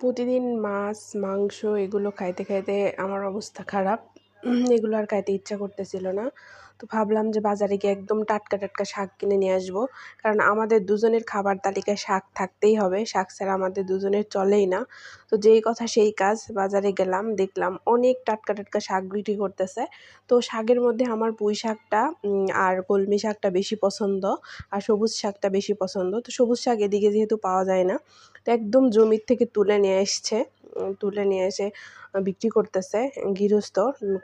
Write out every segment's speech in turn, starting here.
প্রতিদিন মাছ মাংস এগুলো খাইতে খাইতে আমার অবস্থা খারাপ। এগুলো আর খাইতে ইচ্ছা করতেছিল না। তো ভাবলাম যে বাজারে গিয়ে একদম টাটকা টাটকা শাক কিনে নিয়ে আসব। কারণ আমাদের দুজনের খাবার তালিকায় শাক থাকতেই হবে। শাক ছাড়া আমাদের দুজনের চলেই না। তো যেই কথা সেই কাজ। বাজারে গেলাম, দেখলাম অনেক টাটকা টাটকা শাক বিক্রি করতেছে। তো শাকের মধ্যে আমার পুঁই শাকটা আর কলমি শাকটা বেশি পছন্দ, আর সবুজ শাকটা বেশি পছন্দ। তো সবুজ শাক এদিকে যেহেতু পাওয়া যায় না, তো একদম জমির থেকে তুলে নিয়ে এসছে। তুলে নিয়ে এসে বিক্রি করতেছে, গৃহস্থ,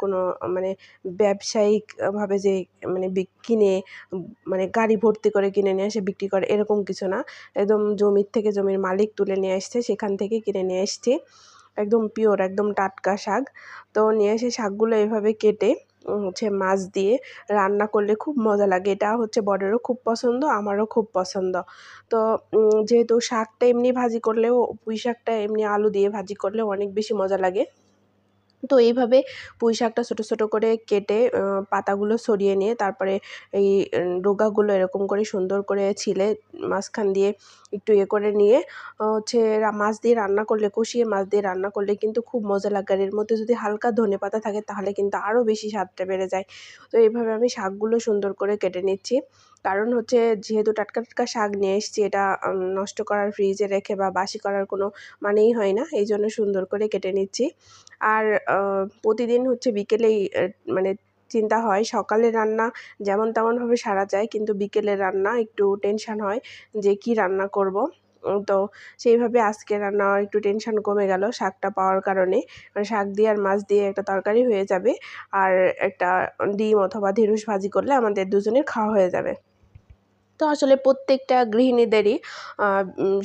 কোনো মানে ব্যবসায়িকভাবে যে মানে কিনে মানে গাড়ি ভর্তি করে কিনে নিয়ে এসে বিক্রি করে, এরকম কিছু না। একদম জমির থেকে জমির মালিক তুলে নিয়ে এসছে সেখান থেকে কিনে নিয়ে এসছি। একদম পিওর একদম টাটকা শাক। তো নিয়ে এসে শাকগুলো এভাবে কেটে হচ্ছে মাছ দিয়ে রান্না করলে খুব মজা লাগে। এটা হচ্ছে বরেরও খুব পছন্দ, আমারও খুব পছন্দ। তো যেহেতু শাকটা এমনি ভাজি করলেও, পুঁই শাকটা এমনি আলু দিয়ে ভাজি করলেও অনেক বেশি মজা লাগে। তো এইভাবে পুঁই শাকটা ছোটো ছোটো করে কেটে পাতাগুলো সরিয়ে নিয়ে, তারপরে এই ডোগাগুলো এরকম করে সুন্দর করে ছিলে, মাঝখান দিয়ে একটু ইয়ে করে নিয়ে হচ্ছে মাছ দিয়ে রান্না করলে, কষিয়ে মাছ দিয়ে রান্না করলে কিন্তু খুব মজা লাগে। আর এর মধ্যে যদি হালকা ধনে পাতা থাকে, তাহলে কিন্তু আরও বেশি স্বাদটা বেড়ে যায়। তো এইভাবে আমি শাকগুলো সুন্দর করে কেটে নিচ্ছি। কারণ হচ্ছে যেহেতু টাটকা টাটকা শাক নিয়ে এসেছি, এটা নষ্ট করার ফ্রিজে রেখে বা বাসি করার কোনো মানেই হয় না। এই জন্য সুন্দর করে কেটে নিচ্ছি। আর প্রতিদিন হচ্ছে বিকেলেই মানে চিন্তা হয়। সকালে রান্না যেমন তেমনভাবে সারা যায়, কিন্তু বিকেলে রান্না একটু টেনশান হয় যে কি রান্না করব। তো সেইভাবে আজকে রান্না একটু টেনশন কমে গেল শাকটা পাওয়ার কারণে। মানে শাক দিয়ে আর মাছ দিয়ে একটা তরকারি হয়ে যাবে। আর একটা ডিম অথবা ঢেঁড়স ভাজি করলে আমাদের দুজনের খাওয়া হয়ে যাবে। তো আসলে প্রত্যেকটা গৃহিণীদেরই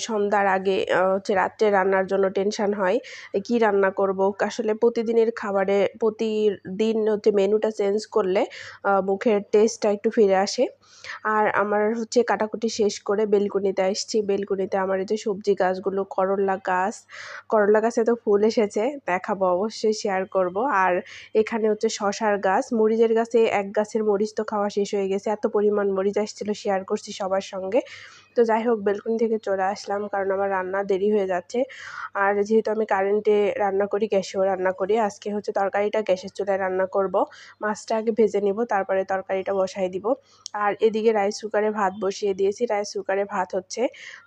সন্ধ্যার আগে হচ্ছে রাত্রে রান্নার জন্য টেনশান হয় কি রান্না করব? আসলে প্রতিদিনের খাবারে প্রতিদিন হচ্ছে মেনুটা চেঞ্জ করলে মুখের টেস্টটা একটু ফিরে আসে। আর আমার হচ্ছে কাটাকুটি শেষ করে বেলকুনিতে আসছি। বেলকুনিতে আমার এই যে সবজি গাছগুলো, করলা গাছ, করলা গাছে তো ফুল এসেছে, দেখাবো অবশ্যই শেয়ার করব। আর এখানে হচ্ছে শশার গাছ, মরিচের গাছে এক গাছের মরিচ তো খাওয়া শেষ হয়ে গেছে। এত পরিমাণ মরিচ আসছিল শেয়ার করছি সবার সঙ্গে। তো যাই হোক, বেলকুনি থেকে চলে আসলাম কারণ আমার রান্না দেরি হয়ে যাচ্ছে। আর যেহেতু আমি কারেন্টে রান্না করি, গ্যাসেও রান্না করি, আজকে হচ্ছে তরকারিটা গ্যাসের চুলায় রান্না করব। মাছটা আগে ভেজে নিব, তারপরে তরকারিটা বসাই দিব। আর এদিকে রাইস কুকারে ভাত বসিয়ে দিয়েছি। রাইস কুকারে ভাত হচ্ছে।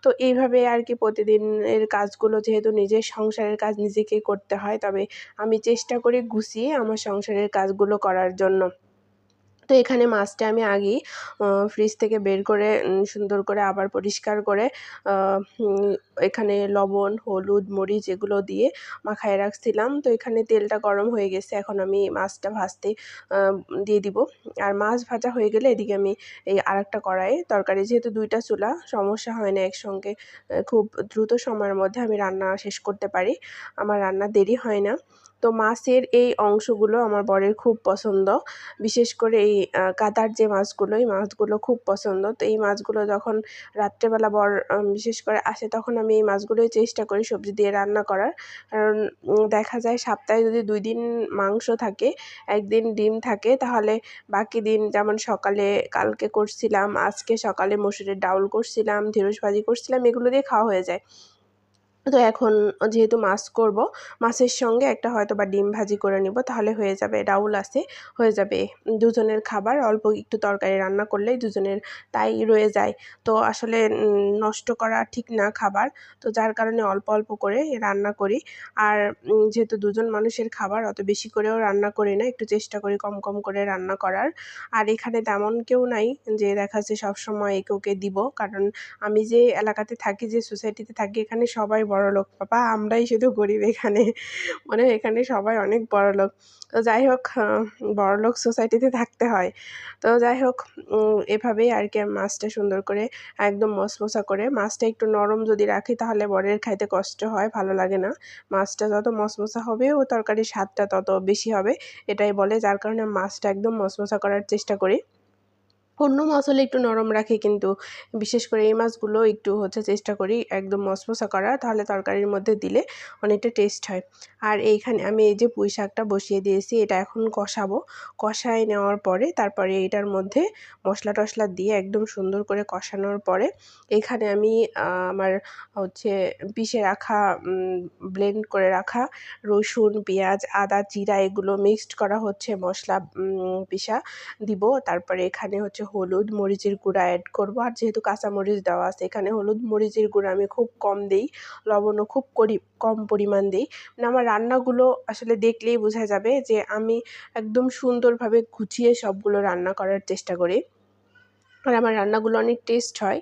তো এইভাবে আর কি প্রতিদিনের কাজগুলো যেহেতু নিজের সংসারের কাজ নিজেকে করতে হয়, তবে আমি চেষ্টা করি গুছিয়ে আমার সংসারের কাজগুলো করার জন্য। তো এখানে মাছটা আমি আগেই ফ্রিজ থেকে বের করে সুন্দর করে আবার পরিষ্কার করে এখানে লবণ, হলুদ, মরিচ এগুলো দিয়ে মাখায় রাখছিলাম। তো এখানে তেলটা গরম হয়ে গেছে, এখন আমি মাছটা ভাজতে দিয়ে দিব। আর মাছ ভাজা হয়ে গেলে এদিকে আমি এই আরেকটা কড়াইয়ে তরকারি, যেহেতু দুইটা চুলা, সমস্যা হয় না একসঙ্গে খুব দ্রুত সময়ের মধ্যে আমি রান্না শেষ করতে পারি। আমার রান্না দেরি হয় না। তো মাছের এই অংশগুলো আমার বরের খুব পছন্দ। বিশেষ করে এই কাদার যে মাছগুলো, এই মাছগুলো খুব পছন্দ। তো এই মাছগুলো যখন রাত্রেবেলা বর বিশেষ করে আসে তখন আমি এই মাছগুলোই চেষ্টা করি সবজি দিয়ে রান্না করার। কারণ দেখা যায় সপ্তাহে যদি দুই দিন মাংস থাকে, একদিন ডিম থাকে, তাহলে বাকি দিন যেমন সকালে কালকে করছিলাম, আজকে সকালে মসুরের ডাউল করছিলাম, ঢেঁড়স ভাজি করছিলাম, এগুলো দিয়ে খাওয়া হয়ে যায়। তো এখন যেহেতু মাছ করব, মাছের সঙ্গে একটা হয়তো বা ডিম ভাজি করে নিব, তাহলে হয়ে যাবে ডাউল আছে, হয়ে যাবে দুজনের খাবার, অল্প একটু তরকারি রান্না করলেই দুজনের তাই রয়ে যায়। তো আসলে নষ্ট করা ঠিক না খাবার, তো যার কারণে অল্প অল্প করে রান্না করি। আর যেহেতু দুজন মানুষের খাবার, অত বেশি করেও রান্না করি না, একটু চেষ্টা করি কম কম করে রান্না করার। আর এখানে তেমন কেউ নাই যে দেখা যাচ্ছে সবসময় একে ওকে দিব, কারণ আমি যে এলাকাতে থাকি, যে সোসাইটিতে থাকি, এখানে সবাই বড়লোক বাবা, আমরাই শুধু গরিব এখানে। মানে এখানে সবাই অনেক বড়লোক। তো যাই হোক বড়লোক সোসাইটিতে থাকতে হয়। তো যাই হোক এভাবেই আর কি মাছটা সুন্দর করে একদম মশমশা করে, মাছটা একটু নরম যদি রাখি তাহলে বরের খাইতে কষ্ট হয়, ভালো লাগে না। মাছটা যত মশমশা হবে ও তরকারির স্বাদটা তত বেশি হবে, এটাই বলে, যার কারণে মাছটা একদম মশমশা করার চেষ্টা করি। অন্য মাছ হলে একটু নরম রাখি কিন্তু, বিশেষ করে এই মাছগুলো একটু হচ্ছে চেষ্টা করি একদম মশমশা করা, তাহলে তরকারির মধ্যে দিলে অনেকটা টেস্ট হয়। আর এইখানে আমি এই যে পুঁই শাকটা বসিয়ে দিয়েছি, এটা এখন কষাবো। কষায় নেওয়ার পরে, তারপরে এটার মধ্যে মশলা টশলা দিয়ে একদম সুন্দর করে কষানোর পরে, এখানে আমি আমার হচ্ছে পিষে রাখা ব্লেন্ড করে রাখা রসুন, পেঁয়াজ, আদা, জিরা, এগুলো মিক্সড করা হচ্ছে মশলা পিষা দিব। তারপরে এখানে হচ্ছে হলুদ মরিচের গুঁড়া অ্যাড করব। আর যেহেতু কাঁচামরিচ দেওয়া আছে, এখানে হলুদ মরিচের গুঁড়া আমি খুব কম দিই, লবণও খুব করি, কম পরিমাণ দিই। মানে আমার রান্নাগুলো আসলে দেখলেই বোঝা যাবে যে আমি একদম সুন্দরভাবে গুছিয়ে সবগুলো রান্না করার চেষ্টা করি। আর আমার রান্নাগুলো অনেক টেস্ট হয়।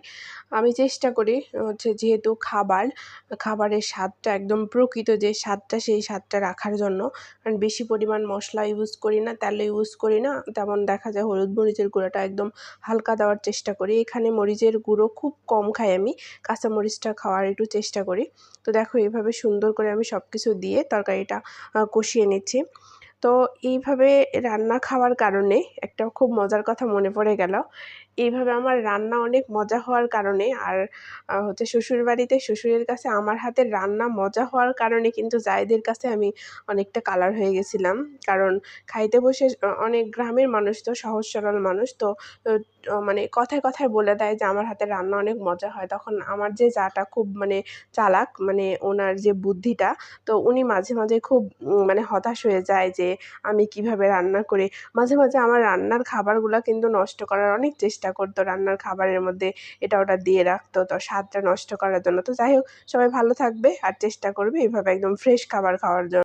আমি চেষ্টা করি, হচ্ছে যেহেতু খাবার, খাবারের স্বাদটা একদম প্রকৃত যে স্বাদটা, সেই স্বাদটা রাখার জন্য। কারণ বেশি পরিমাণ মশলা ইউজ করি না তেল ইউজ করি না, তেমন দেখা যায় হলুদ মরিচের গুঁড়োটা একদম হালকা দেওয়ার চেষ্টা করি। এখানে মরিচের গুঁড়ো খুব কম খাই আমি, কাঁচা মরিচটা খাওয়ার একটু চেষ্টা করি। তো দেখো এইভাবে সুন্দর করে আমি সব কিছু দিয়ে তরকারিটা কষিয়ে নিচ্ছি। তো এইভাবে রান্না খাওয়ার কারণে একটা খুব মজার কথা মনে পড়ে গেল। এইভাবে আমার রান্না অনেক মজা হওয়ার কারণে আর হচ্ছে শ্বশুরবাড়িতে শ্বশুরের কাছে আমার হাতের রান্না মজা হওয়ার কারণে কিন্তু জায়েদের কাছে আমি অনেকটা কালার হয়ে গেছিলাম। কারণ খাইতে বসে অনেক গ্রামের মানুষ তো, সহজ সরল মানুষ তো মানে কথায় কথায় বলে দেয় যে আমার হাতের রান্না অনেক মজা হয়। তখন আমার যে জাটা খুব মানে চালাক মানে ওনার যে বুদ্ধিটা, তো উনি মাঝে মাঝে খুব মানে হতাশ হয়ে যায় যে আমি কীভাবে রান্না করি। মাঝে মাঝে আমার রান্নার খাবারগুলো কিন্তু নষ্ট করার অনেক চেষ্টা করতো রান্নার খাবারের মধ্যে এটা ওটা দিয়ে রাখতো, তো স্বাদটা নষ্ট করার জন্য। তো যাই হোক, সবাই ভালো থাকবে আর চেষ্টা করবে এইভাবে একদম ফ্রেশ খাবার খাওয়ার জন্য।